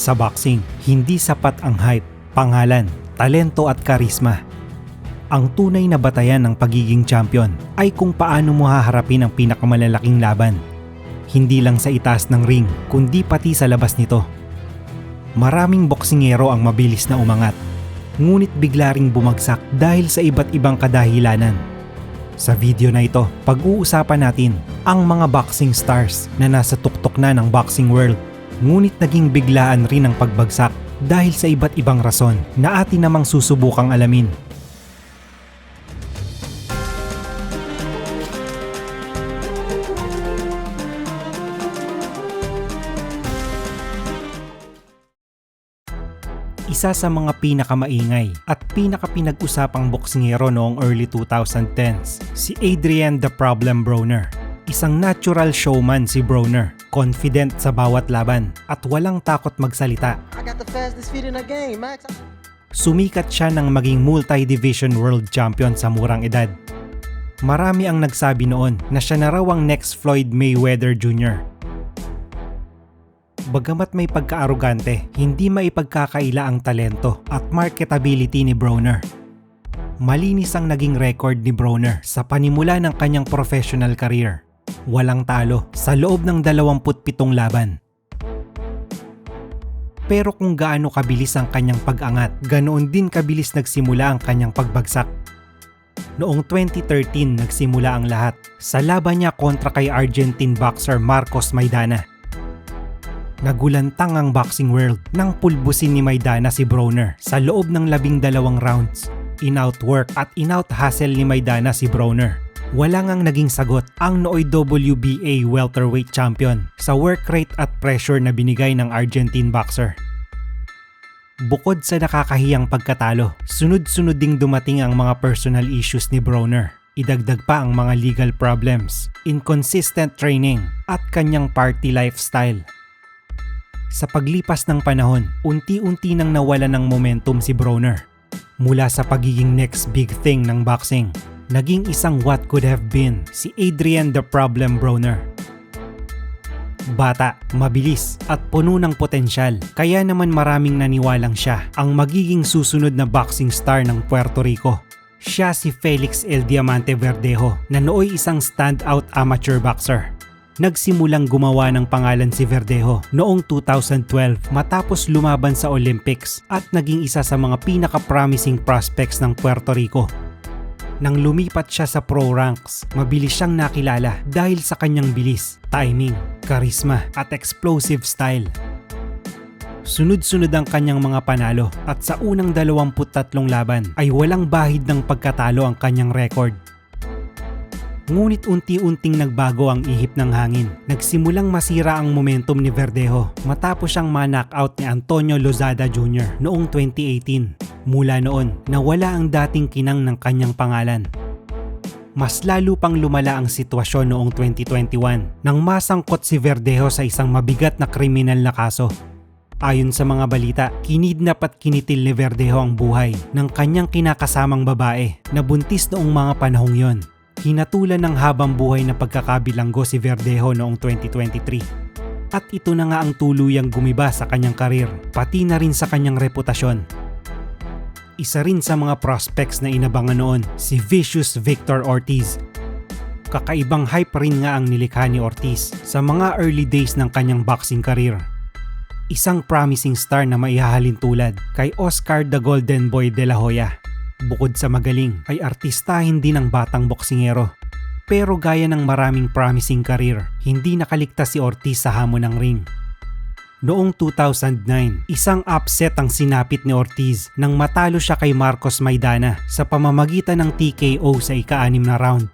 Sa boxing, hindi sapat ang hype, pangalan, talento at karisma. Ang tunay na batayan ng pagiging champion ay kung paano mo haharapin ang pinakamalalaking laban. Hindi lang sa itaas ng ring, kundi pati sa labas nito. Maraming boksingero ang mabilis na umangat, ngunit bigla ring bumagsak dahil sa iba't ibang kadahilanan. Sa video na ito, pag-uusapan natin ang mga boxing stars na nasa tuktok na ng boxing world ngunit naging biglaan rin ang pagbagsak dahil sa iba't ibang rason na atin namang susubukang alamin. Isa sa mga pinakamaingay at pinakapinag-usapang boksingero noong early 2010s, si Adrian The Problem Broner. Isang natural showman si Broner, confident sa bawat laban at walang takot magsalita. I got the fastest feet in the game, Max. Sumikat siya ng maging multi-division world champion sa murang edad. Marami ang nagsabi noon na siya na raw ang next Floyd Mayweather Jr. Bagamat may pagkaarugante, hindi maipagkakaila ang talento at marketability ni Broner. Malinis ang naging record ni Broner sa panimula ng kanyang professional career. Walang talo sa loob ng 27 laban. Pero kung gaano kabilis ang kanyang pag-angat, ganoon din kabilis nagsimula ang kanyang pagbagsak. Noong 2013 nagsimula ang lahat sa laban niya kontra kay Argentine boxer Marcos Maidana. Nagulantang ang boxing world nang pulbusin ni Maidana si Broner sa loob ng labing dalawang rounds. In-outwork at in-out-hustle ni Maidana si Broner. Wala ngang naging sagot ang nooy WBA welterweight champion sa work rate at pressure na binigay ng Argentine boxer. Bukod sa nakakahiyang pagkatalo, sunod-sunod ding dumating ang mga personal issues ni Broner. Idagdag pa ang mga legal problems, inconsistent training, at kanyang party lifestyle. Sa paglipas ng panahon, unti-unti nang nawala ng momentum si Broner. Mula sa pagiging next big thing ng boxing, naging isang what could have been si Adrian the Problem Broner. Bata, mabilis at puno ng potensyal kaya naman maraming naniwalang siya ang magiging susunod na boxing star ng Puerto Rico. Siya si Felix El Diamante Verdejo na nooy isang standout amateur boxer nagsimulang gumawa ng pangalan si Verdejo noong 2012 matapos lumaban sa Olympics at naging isa sa mga pinaka-promising prospects ng Puerto Rico. Nang lumipat siya sa pro ranks, mabilis siyang nakilala dahil sa kanyang bilis, timing, karisma at explosive style. Sunod-sunod ang kanyang mga panalo at sa unang 23 laban ay walang bahid ng pagkatalo ang kanyang record Ngunit unti-unting nagbago ang ihip ng hangin. Nagsimulang masira ang momentum ni Verdejo matapos siyang ma-knockout ni Antonio Lozada Jr. noong 2018. Mula noon, nawala ang dating kinang ng kanyang pangalan. Mas lalo pang lumala ang sitwasyon noong 2021 nang masangkot si Verdejo sa isang mabigat na kriminal na kaso Ayon sa mga balita, kinidnap at kinitil ni Verdejo ang buhay ng kanyang kinakasamang babae na buntis noong mga panahong yon hinatulan ng habang buhay na pagkakabilanggo si Verdejo noong 2023. At ito na nga ang tuluyang gumiba sa kanyang karir, pati na rin sa kanyang reputasyon. Isa rin sa mga prospects na inabangan noon, si Vicious Victor Ortiz. Kakaibang hype rin nga ang nilikha ni Ortiz sa mga early days ng kanyang boxing career. Isang promising star na maihahalin tulad kay Oscar the Golden Boy de la Hoya Bukod sa magaling, ay artistahin din ng batang boksingero. Pero gaya ng maraming promising career, hindi nakaligtas si Ortiz sa hamon ng ring. Noong 2009, isang upset ang sinapit ni Ortiz nang matalo siya kay Marcos Maidana sa pamamagitan ng TKO sa ika-anim na round.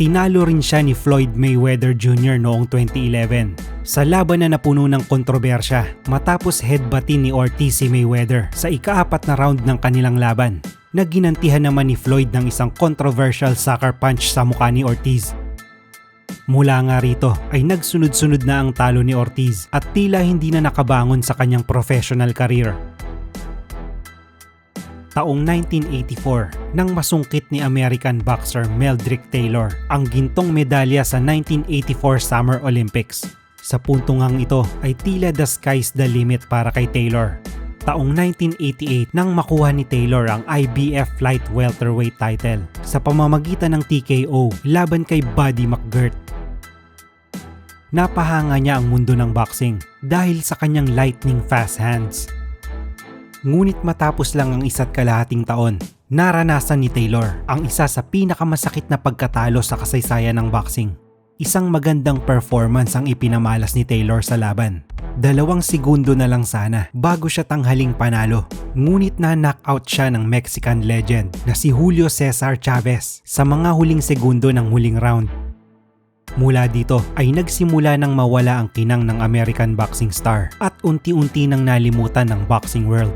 Tinalo rin siya ni Floyd Mayweather Jr. noong 2011 sa laban na napuno ng kontrobersya matapos headbuttin ni Ortiz si Mayweather sa ikaapat na round ng kanilang laban na ginantihan naman ni Floyd ng isang controversial sucker punch sa mukha ni Ortiz. Mula nga rito ay nagsunod-sunod na ang talo ni Ortiz at tila hindi na nakabangon sa kanyang professional career. Taong 1984 nang masungkit ni American boxer Meldrick Taylor ang gintong medalya sa 1984 Summer Olympics. Sa puntong ngang ito ay tila the sky's the limit para kay Taylor. Taong 1988 nang makuha ni Taylor ang IBF Light Welterweight title sa pamamagitan ng TKO laban kay Buddy McGirt. Napahanga niya ang mundo ng boxing dahil sa kanyang lightning fast hands. Ngunit matapos lang ang isa't kalahating taon, naranasan ni Taylor ang isa sa pinakamasakit na pagkatalo sa kasaysayan ng boxing. Isang magandang performance ang ipinamalas ni Taylor sa laban. Dalawang segundo na lang sana bago siya tanghaling panalo. Ngunit na knockout siya ng Mexican legend na si Julio Cesar Chavez sa mga huling segundo ng huling round. Mula dito ay nagsimula nang mawala ang kinang ng American boxing star at unti-unti nang nalimutan ng boxing world.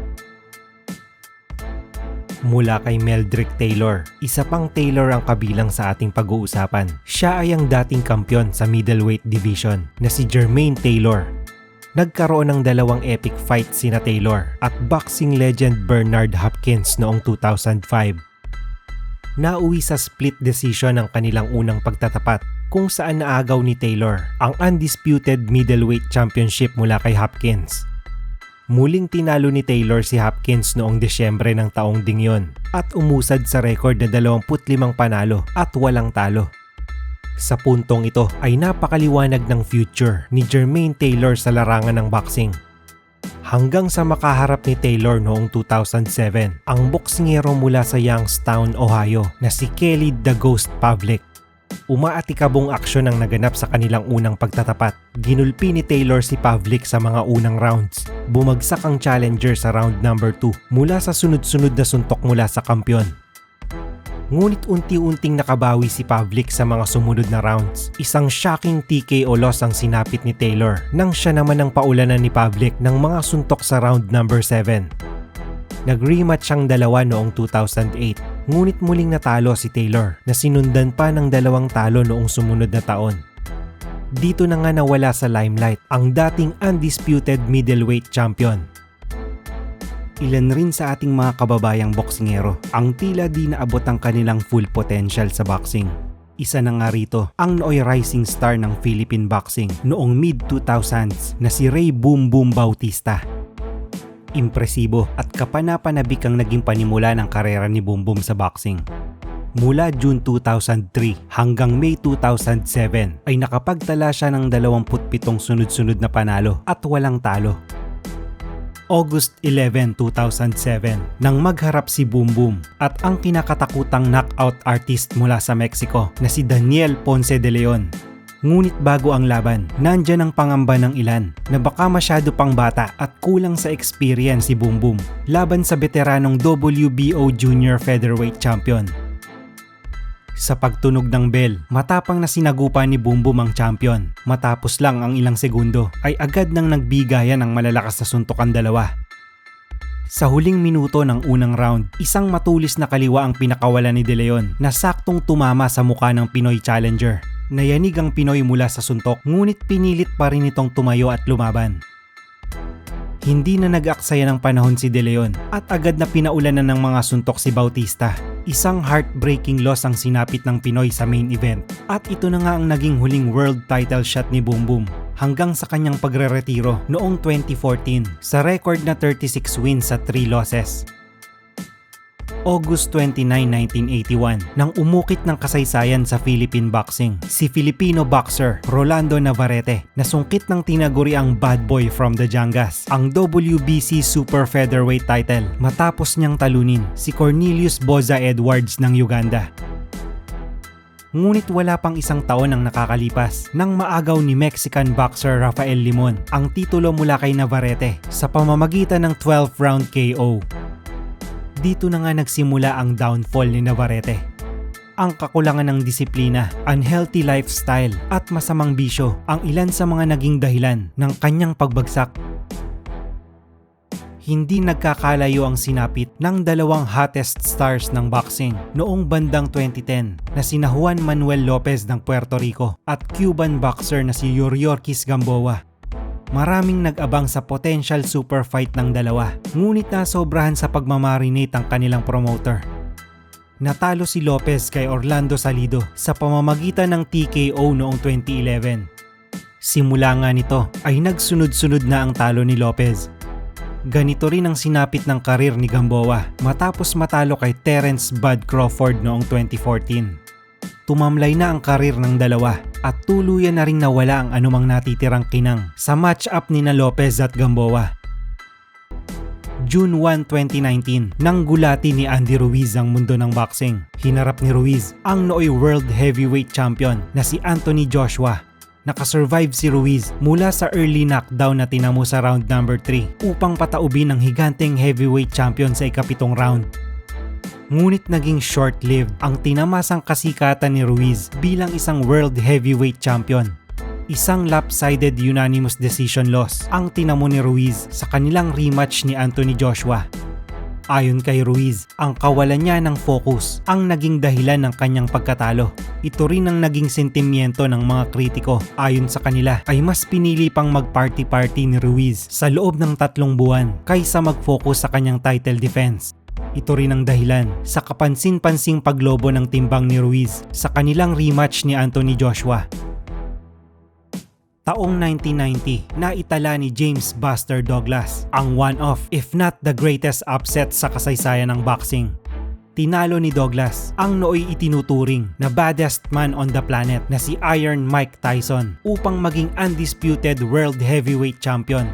Mula kay Meldrick Taylor, isa pang Taylor ang kabilang sa ating pag-uusapan. Siya ay ang dating kampyon sa middleweight division na si Jermaine Taylor. Nagkaroon ng dalawang epic fight sina Taylor at boxing legend Bernard Hopkins noong 2005 nauwi sa split decision ang kanilang unang pagtatapat kung saan naagaw ni Taylor ang undisputed middleweight championship mula kay Hopkins. Muling tinalo ni Taylor si Hopkins noong Desyembre ng taong ding yon at umusad sa record na 25 panalo at walang talo. Sa puntong ito ay napakaliwanag ng future ni Jermaine Taylor sa larangan ng boxing hanggang sa makaharap ni Taylor noong 2007 ang boksingero mula sa Youngstown, Ohio na si Kelly the Ghost Pavlik. Umaatikabong aksyon ang naganap sa kanilang unang pagtatapat. Ginulpi ni Taylor si Pavlik sa mga unang rounds. Bumagsak ang challenger sa round number 2 mula sa sunod-sunod na suntok mula sa kampyon. Ngunit unti-unting nakabawi si Pavlik sa mga sumunod na rounds. Isang shocking TKO loss ang sinapit ni Taylor nang siya naman ang paulanan ni Pavlik ng mga suntok sa round number 7. Nag-rematch ang dalawa noong 2008 ngunit muling natalo si Taylor na sinundan pa ng dalawang talo noong sumunod na taon. Dito na nga nawala sa limelight ang dating undisputed middleweight champion ilan rin sa ating mga kababayang boksingero ang tila di naabot ang kanilang full potential sa boxing. Isa na nga rito ang nooy rising star ng Philippine boxing noong mid-2000s na si Ray Boom Boom Bautista. Impresibo at kapanapanabik ang naging panimula ng karera ni Boom sa boxing. Mula June 2003 hanggang May 2007 ay nakapagtala siya ng 27 sunod-sunod na panalo at walang talo August 11, 2007 nang magharap si Boom Boom at ang kinakatakutang knockout artist mula sa Mexico na si Daniel Ponce de Leon. Ngunit bago ang laban, nandyan ang pangamba ng ilan na baka masyado pang bata at kulang sa experience si Boom Boom laban sa veteranong WBO Junior Featherweight Champion sa pagtunog ng bell, matapang na sinagupa ni Boom Boom ang champion. Matapos lang ang ilang segundo, ay agad nang nagbigayan ang malalakas na suntok ang dalawa. Sa huling minuto ng unang round, isang matulis na kaliwa ang pinakawalan ni De Leon na saktong tumama sa mukha ng Pinoy challenger. Nayanig ang Pinoy mula sa suntok ngunit pinilit pa rin itong tumayo at lumaban hindi na nag-aksaya ng panahon si De Leon at agad na pinaulanan ng mga suntok si Bautista. Isang heartbreaking loss ang sinapit ng Pinoy sa main event at ito na nga ang naging huling world title shot ni Boom Boom hanggang sa kanyang pagre-retiro noong 2014 sa record na 36 wins sa 3 losses. August 29, 1981 nang umukit ng kasaysayan sa Philippine boxing si Filipino boxer Rolando Navarrete na sungkit ng tinaguri ang bad boy from the Jangas ang WBC Super Featherweight title matapos niyang talunin si Cornelius Boza Edwards ng Uganda. Ngunit wala pang isang taon ang nakakalipas nang maagaw ni Mexican boxer Rafael Limon ang titulo mula kay Navarrete sa pamamagitan ng 12-round KO dito na nga nagsimula ang downfall ni Navarrete. Ang kakulangan ng disiplina, unhealthy lifestyle at masamang bisyo ang ilan sa mga naging dahilan ng kanyang pagbagsak. Hindi nagkakalayo ang sinapit ng dalawang hottest stars ng boxing noong bandang 2010 na sina Juan Manuel Lopez ng Puerto Rico at Cuban boxer na si Yuriorkis Gamboa maraming nag-abang sa potential super fight ng dalawa. Ngunit nasobrahan sa pagmamarinate ang kanilang promoter. Natalo si Lopez kay Orlando Salido sa pamamagitan ng TKO noong 2011. Simula nga nito ay nagsunod-sunod na ang talo ni Lopez. Ganito rin ang sinapit ng karir ni Gamboa matapos matalo kay Terence Bud Crawford noong 2014 tumamlay na ang karir ng dalawa at tuluyan na ring nawala ang anumang natitirang kinang sa match-up ni na Lopez at Gamboa. June 1, 2019, nang gulati ni Andy Ruiz ang mundo ng boxing. Hinarap ni Ruiz ang nooy World Heavyweight Champion na si Anthony Joshua. Nakasurvive si Ruiz mula sa early knockdown na tinamo sa round number 3 upang pataubin ang higanteng heavyweight champion sa ikapitong round. Ngunit naging short-lived ang tinamasang kasikatan ni Ruiz bilang isang World Heavyweight Champion. Isang lopsided unanimous decision loss ang tinamo ni Ruiz sa kanilang rematch ni Anthony Joshua. Ayon kay Ruiz, ang kawalan niya ng focus ang naging dahilan ng kanyang pagkatalo. Ito rin ang naging sentimiento ng mga kritiko. Ayon sa kanila, ay mas pinili pang mag-party-party ni Ruiz sa loob ng tatlong buwan kaysa mag-focus sa kanyang title defense. Ito rin ang dahilan sa kapansin-pansing paglobo ng timbang ni Ruiz sa kanilang rematch ni Anthony Joshua. Taong 1990, naitala ni James Buster Douglas ang one-off if not the greatest upset sa kasaysayan ng boxing. Tinalo ni Douglas ang nooy itinuturing na baddest man on the planet na si Iron Mike Tyson upang maging undisputed world heavyweight champion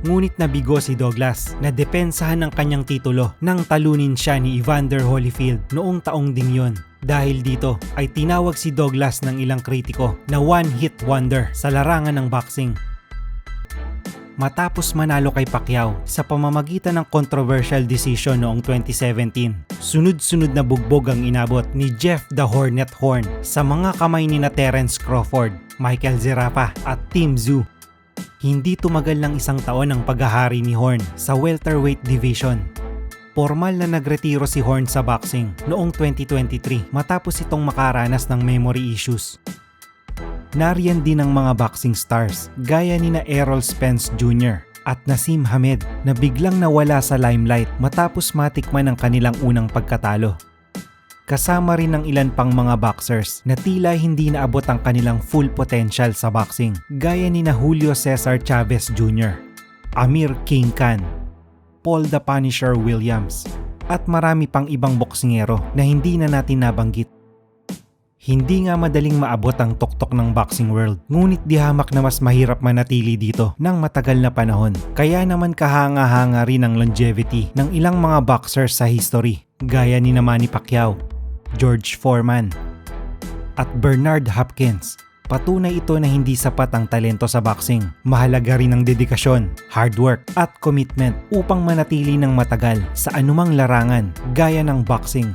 Ngunit nabigo si Douglas na depensahan ng kanyang titulo nang talunin siya ni Evander Holyfield noong taong ding yun. Dahil dito ay tinawag si Douglas ng ilang kritiko na one-hit wonder sa larangan ng boxing. Matapos manalo kay Pacquiao sa pamamagitan ng controversial decision noong 2017, sunod-sunod na bugbog ang inabot ni Jeff the Hornet Horn sa mga kamay ni na Terence Crawford, Michael Zerafa at Tim Tszyu hindi tumagal ng isang taon ang paghahari ni Horn sa welterweight division. Formal na nagretiro si Horn sa boxing noong 2023 matapos itong makaranas ng memory issues. Nariyan din ang mga boxing stars gaya ni na Errol Spence Jr. at Nasim Hamed na biglang nawala sa limelight matapos matikman ang kanilang unang pagkatalo kasama rin ng ilan pang mga boxers na tila hindi naabot ang kanilang full potential sa boxing, gaya ni na Julio Cesar Chavez Jr., Amir King Khan, Paul the Punisher Williams, at marami pang ibang boksingero na hindi na natin nabanggit. Hindi nga madaling maabot ang tuktok ng boxing world, ngunit di hamak na mas mahirap manatili dito ng matagal na panahon. Kaya naman kahanga-hanga rin ang longevity ng ilang mga boxers sa history, gaya ni na Manny Pacquiao, George Foreman, at Bernard Hopkins. Patunay ito na hindi sapat ang talento sa boxing. Mahalaga rin ang dedikasyon, hard work, at commitment upang manatili ng matagal sa anumang larangan gaya ng boxing.